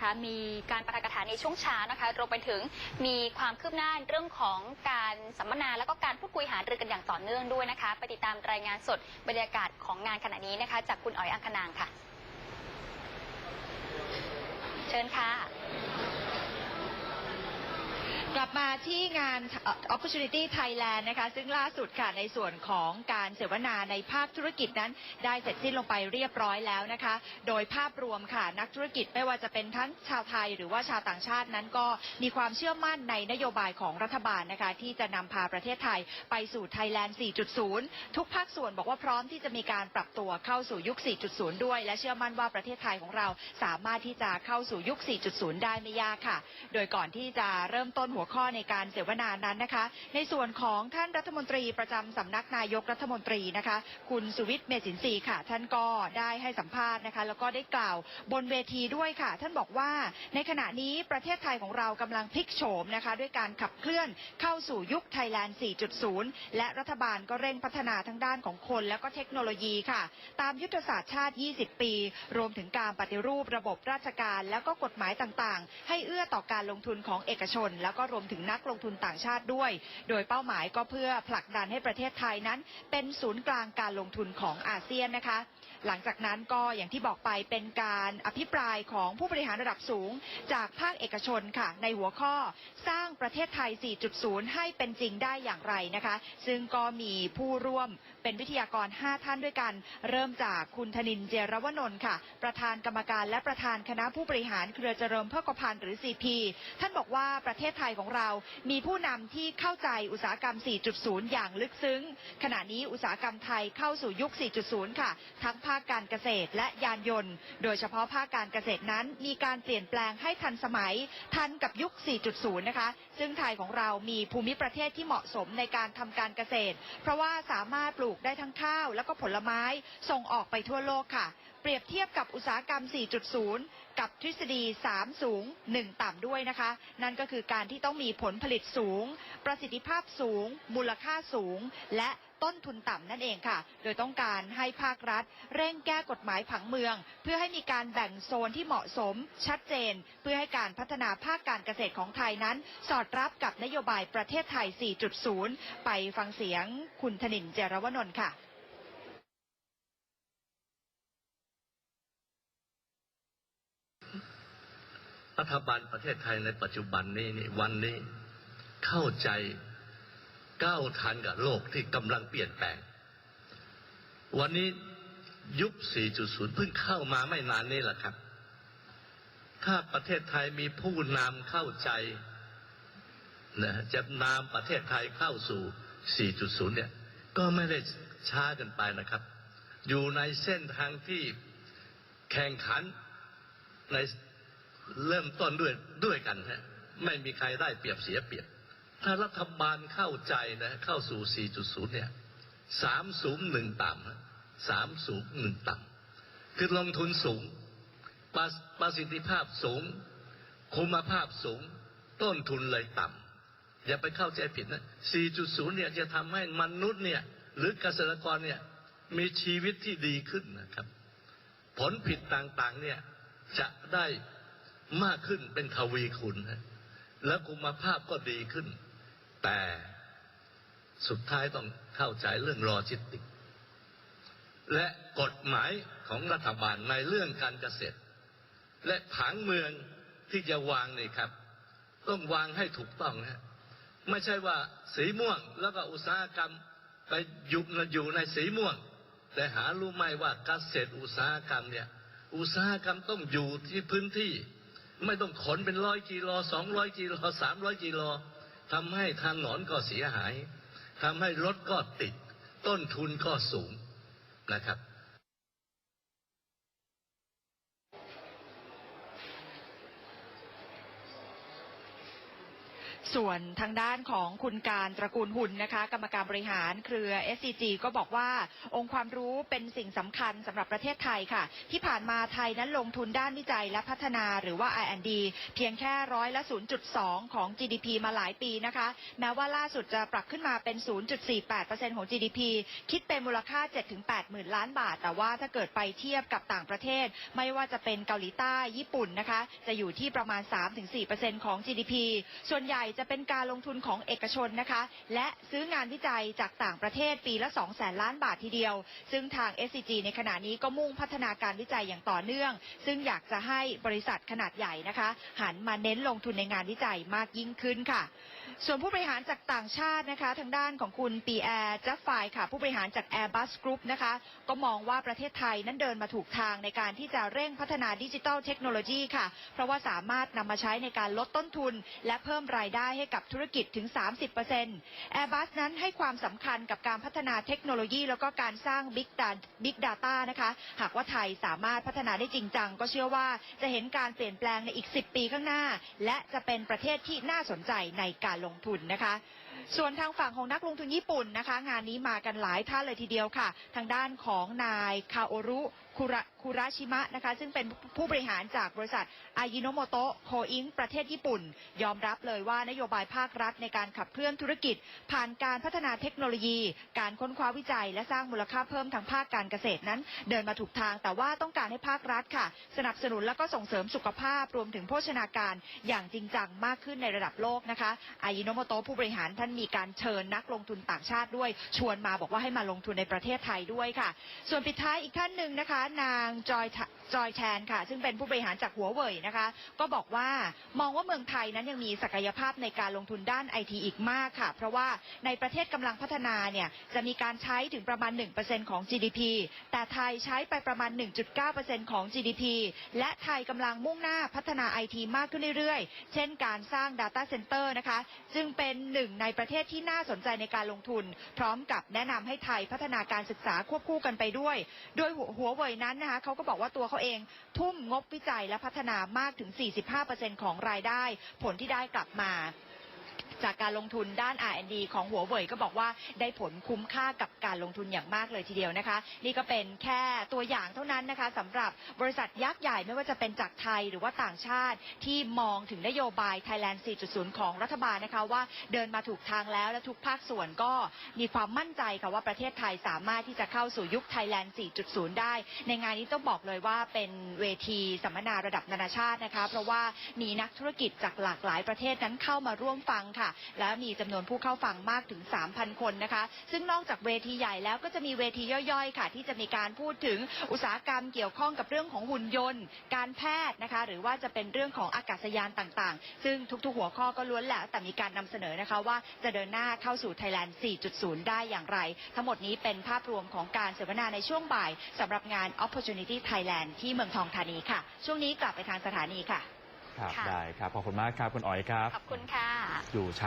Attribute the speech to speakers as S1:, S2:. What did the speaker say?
S1: นะคะ มีการประกาศในช่วงเช้านะคะรวมไปถึงมีความคืบหน้าเรื่องของการสัมมนาแล้วก็การพูดคุยหารือกันอย่างต่อเนื่องด้วยนะคะไปติดตามรายงานสดบรรยากาศของงานขณะนี้นะคะ จากคุณอ๋อยอังคณางค่ะ เชิญค่ะ
S2: ลับมาที่งาน Opportunity Thailand นะคะ ซึ่งล่าสุดค่ะในส่วนของการเสวนาในภาคธุรกิจนั้น ได้เสร็จสิ้นลงไปเรียบร้อยแล้วนะคะ โดยภาพรวมค่ะนักธุรกิจไม่ว่าจะเป็นทั้งชาวไทย หรือว่าชาวต่างชาตินั้นก็มีความเชื่อมั่นในนโยบายของรัฐบาลนะคะ ที่จะนำพาประเทศไทยไปสู่ Thailand 4.0 ทุกภาคส่วนบอกว่าพร้อมที่จะมีการปรับตัวเข้าสู่ยุค 4.0 ด้วย และเชื่อมั่นว่าประเทศไทยของเราสามารถที่จะเข้าสู่ยุค 4.0 ได้ไม่ยากค่ะ โดยก่อนที่จะเริ่มต้นหัวข้อในการเสวนานั้นนะคะ ในส่วนของท่านรัฐมนตรีประจำสำนักนายกรัฐมนตรีนะคะ คุณสุวิทย์เมสินทรีค่ะ ท่านก็ได้ให้สัมภาษณ์นะคะ แล้วก็ได้กล่าวบนเวทีด้วยค่ะ ท่านบอกว่าในขณะนี้ประเทศไทยของเรากำลังพลิกโฉมนะคะ ด้วยการขับเคลื่อนเข้าสู่ยุคไทยแลนด์ 4.0 และรัฐบาลก็เร่งพัฒนาทั้งด้านของคนและก็เทคโนโลยีค่ะ ตามยุทธศาสตร์ชาติ 20 ปี รวมถึงการปฏิรูประบบราชการ แล้วก็กฎหมายต่างๆ ให้เอื้อต่อการลงทุนของเอกชน แล้วก็รวมถึงนักลงทุนต่างชาติด้วย โดยเป้าหมายก็เพื่อผลักดันให้ประเทศไทยนั้น เป็นศูนย์กลางการลงทุนของอาเซียนนะคะ หลังจากนั้นก็อย่างที่บอกไปเป็นการอภิปรายของผู้บริหารระดับสูง จากภาคเอกชนค่ะ ในหัวข้อสร้างประเทศไทย 4.0 ให้เป็นจริงได้อย่างไรนะคะ ซึ่งก็มีผู้ร่วมเป็นวิทยากร 5 ท่านด้วยกัน เริ่มจากคุณธนินเจรวนนท์ค่ะ ประธานกรรมการและประธานคณะผู้บริหารเครือเจริญเพื่อพันหรือ CP ท่านบอกว่าประเทศไทยของเรา มีผู้นำที่เข้าใจอุตสาหกรรม 4.0 อย่างลึกซึ้ง ขณะนี้อุตสาหกรรมไทยเข้าสู่ยุค 4.0 ค่ะ ทั้งภาคการเกษตรและยานยนต์ โดยเฉพาะภาคการเกษตรนั้น มีการเปลี่ยนแปลงให้ทันสมัย ทันกับยุค 4.0 นะคะ ซึ่งไทยของเรามีภูมิประเทศที่เหมาะสมในการทำการเกษตร เพราะว่าสามารถปลูกได้ทั้งข้าว แล้วก็ผลไม้ส่งออกไปทั่วโลกค่ะ เปรียบเทียบกับอุตสาหกรรม 4.0 กับทฤษฎี 3 สูง 1 ต่ำด้วยนะคะ นั่นก็คือการที่ต้องมีผลผลิตสูง ประสิทธิภาพสูง มูลค่าสูง และ ต้นทุนต่ำนั่นเองค่ะ โดยต้องการให้ภาครัฐ เร่งแก้กฎหมายผังเมือง เพื่อให้มีการแบ่งโซนที่เหมาะสม ชัดเจน เพื่อให้การพัฒนาภาคการเกษตรของไทยนั้น สอดรับกับนโยบายประเทศไทย 4.0 ไปฟังเสียงคุณธนินเจรวนนท์ค่ะ
S3: รัฐบาลประเทศไทยในปัจจุบันนี้วันนี้เข้าใจ ก้าวทันกับโลกที่กำลังเปลี่ยนแปลง วันนี้ยุค 4.0 เพิ่งเข้ามาไม่นานนี้แหละครับ ถ้าประเทศไทยมีผู้นำเข้าใจนะจะนำประเทศไทยเข้าสู่ 4.0 เนี่ย ก็ไม่ได้ช้ากันไปนะครับ อยู่ในเส้นทางที่แข่งขันในเริ่มต้นด้วยด้วยกันฮะไม่มีใครได้เปรียบเสียเปรียบ ถ้ารัฐบาลเข้าใจนะ เข้าสู่ 4.0 เนี่ยสามสูงหนึ่งต่ำฮะสามสูงหนึ่งต่ำคือลงทุนสูงประประสิทธิภาพสูง คุณภาพสูง ต้นทุนเลยต่ำอย่าไปเข้าใจผิดนะ 4.0 เนี่ยจะทำให้มนุษย์เนี่ย หรือเกษตรกรเนี่ย มีชีวิตที่ดีขึ้นนะครับ ผลผิดต่างๆเนี่ย จะได้มากขึ้นเป็นทวีคูณนะแล้วคุณภาพก็ดีขึ้น แต่สุดท้ายต้องเข้าใจเรื่องรอจิตติก และกฎหมายของรัฐบาลในเรื่องการเกษตร และผังเมืองที่จะวางนี่ครับ ต้องวางให้ถูกต้องนะไม่ใช่ว่าสีม่วงแล้วก็อุตสาหกรรมไปยู่อยู่ในสีม่วง แต่หารู้ไหมว่าเกษตรอุตสาหกรรมเนี่ย อุตสาหกรรมต้องอยู่ที่พื้นที่ ไม่ต้องขนเป็นร้อยกิโลสองร้อยกิโลสามร้อยกิโล ทำให้ถนนก็เสียหายทำให้รถก็ติด ต้นทุนก็สูงนะครับ
S2: ส่วนทางด้านของคุณการตระกูลหุ่นนะคะ กรรมการบริหารเครือ SCG ก็บอกว่าองค์ความรู้เป็นสิ่งสำคัญสำหรับประเทศไทยค่ะ ที่ผ่านมาไทยนั้นลงทุนด้านวิจัยและพัฒนาหรือว่า R&D เพียงแค่ร้อยละ 0.2 ของ GDP มาหลายปีนะคะ แม้ว่าล่าสุดจะปรับขึ้นมาเป็น 0.48%ของ GDP คิดเป็นมูลค่า 7-8 หมื่นล้านบาท แต่ว่าถ้าเกิดไปเทียบกับต่างประเทศ ไม่ว่าจะเป็นเกาหลีใต้ญี่ปุ่นนะคะ จะอยู่ที่ประมาณ 3-4%ของ GDP ส่วนใหญ่จะเป็นการลงทุนของเอกชนนะคะ และซื้องานวิจัยจากต่างประเทศปีละ2แสนล้านบาททีเดียว ซึ่งทาง SCG ในขณะนี้ก็มุ่งพัฒนาการวิจัยอย่างต่อเนื่อง ซึ่งอยากจะให้บริษัทขนาดใหญ่นะคะ หันมาเน้นลงทุนในงานวิจัยมากยิ่งขึ้นค่ะ ส่วนผู้บริหารจากต่างชาตินะคะ ทางด้านของคุณปีแอร์จัฟไฟค่ะ ผู้บริหารจาก Airbus Group นะคะ ก็มองว่าประเทศไทยนั้นเดินมาถูกทางในการที่จะเร่งพัฒนาดิจิทัลเทคโนโลยีค่ะ เพราะว่าสามารถนำมาใช้ในการลดต้นทุน และเพิ่มรายได้ได้ให้กับธุรกิจถึง 30% Airbus นั้นให้ความสำคัญกับการพัฒนาเทคโนโลยี แล้วก็การสร้าง Big Data Big Data นะคะ หากว่าไทยสามารถพัฒนาได้จริงจัง ก็เชื่อว่าจะเห็นการเปลี่ยนแปลงในอีก 10 ปีข้างหน้า และจะเป็นประเทศที่น่าสนใจในการลงทุนนะคะ ส่วนทางฝั่งของนักลงทุนญี่ปุ่นนะคะ งานนี้มากันหลายท่านเลยทีเดียวค่ะ ทางด้านของนายคาโอรุ คุระคุราชิมะนะคะ ซึ่งเป็นผู้บริหารจากบริษัทอายิโนโมโตะโคอิงประเทศญี่ปุ่น ยอมรับเลยว่านโยบายภาครัฐในการขับเคลื่อนธุรกิจ ผ่านการพัฒนาเทคโนโลยี การค้นคว้าวิจัย และสร้างมูลค่าเพิ่มทางภาคการเกษตรนั้น เดินมาถูกทาง แต่ว่าต้องการให้ภาครัฐค่ะ สนับสนุนและก็ส่งเสริมสุขภาพรวมถึงโภชนาการอย่างจริงจังมากขึ้นในระดับโลกนะคะอายิโนโมโตะผู้บริหารท่านมีการเชิญนักลงทุนต่างชาติด้วย ชวนมาบอกว่าให้มาลงทุนในประเทศไทยด้วยค่ะ ส่วนปิดท้ายอีกท่านหนึ่งนะคะนางจอยจอยแทนค่ะ ซึ่งเป็นผู้บริหารจากหัวเว่ยนะคะ ก็บอกว่ามองว่าเมืองไทยนั้นยังมีศักยภาพในการลงทุนด้านไอทีอีกมากค่ะ เพราะว่าในประเทศกำลังพัฒนาเนี่ยจะมีการใช้ถึงประมาณ 1%ของ GDP แต่ไทยใช้ไปประมาณ 1.9%ของ GDP และไทยกำลังมุ่งหน้าพัฒนาไอทีมากขึ้นเรื่อยๆ เช่นการสร้าง Data Center นะคะ ซึ่งเป็นหนึ่งในประเทศที่น่าสนใจในการลงทุน พร้อมกับแนะนำให้ไทยพัฒนาการศึกษาควบคู่กันไปด้วย โดยหัวเว่ยนั้นนะคะเขาก็บอกว่าตัวเขาเองทุ่มงบวิจัยและพัฒนามากถึง 45%ของรายได้ ผลที่ได้กลับมา จากการลงทุนด้าน R&D ของหัวเว่ยก็บอกว่าได้ผลคุ้มค่ากับการลงทุนอย่างมากเลยทีเดียวนะคะ นี่ก็เป็นแค่ตัวอย่างเท่านั้นนะคะสำหรับบริษัทยักษ์ใหญ่ไม่ว่าจะเป็นจากไทยหรือว่าต่างชาติที่มองถึงนโยบาย Thailand 4.0 ของรัฐบาลนะคะว่าเดินมาถูกทางแล้วและทุกภาคส่วนก็มีความมั่นใจค่ะว่าประเทศไทยสามารถที่จะเข้าสู่ยุค Thailand 4.0 ได้ ในงานนี้ต้องบอกเลยว่าเป็นเวทีสัมมนาระดับนานาชาตินะคะ เพราะว่ามีนักธุรกิจจากหลากหลายประเทศนั้นเข้ามาร่วมฟังค่ะและมีจำนวนผู้เข้าฟังมากถึง 3,000 คนนะคะ ซึ่งนอกจากเวทีใหญ่แล้วก็จะมีเวทีย่อยๆ ค่ะ ที่จะมีการพูดถึงอุตสาหกรรมเกี่ยวข้องกับเรื่องของหุ่นยนต์ การแพทย์นะคะ หรือว่าจะเป็นเรื่องของอากาศยานต่างๆ ซึ่งทุกๆ หัวข้อก็ล้วนแล้วแต่มีการนำเสนอนะคะว่าจะเดินหน้าเข้าสู่ Thailand 4.0 ได้อย่างไร ทั้งหมดนี้เป็นภาพรวมของการเสวนาในช่วงบ่ายสำหรับงาน Opportunity Thailand ที่เมืองทองธานีค่ะ ช่วงนี้กลับไปทางสถานีค่ะ
S4: ครับ
S1: ค่ะ
S4: ได้ครับ ขอบคุณมากครับ คุณอ๋อยครับ
S1: ขอบคุณค่ะ
S4: อยู่เช้า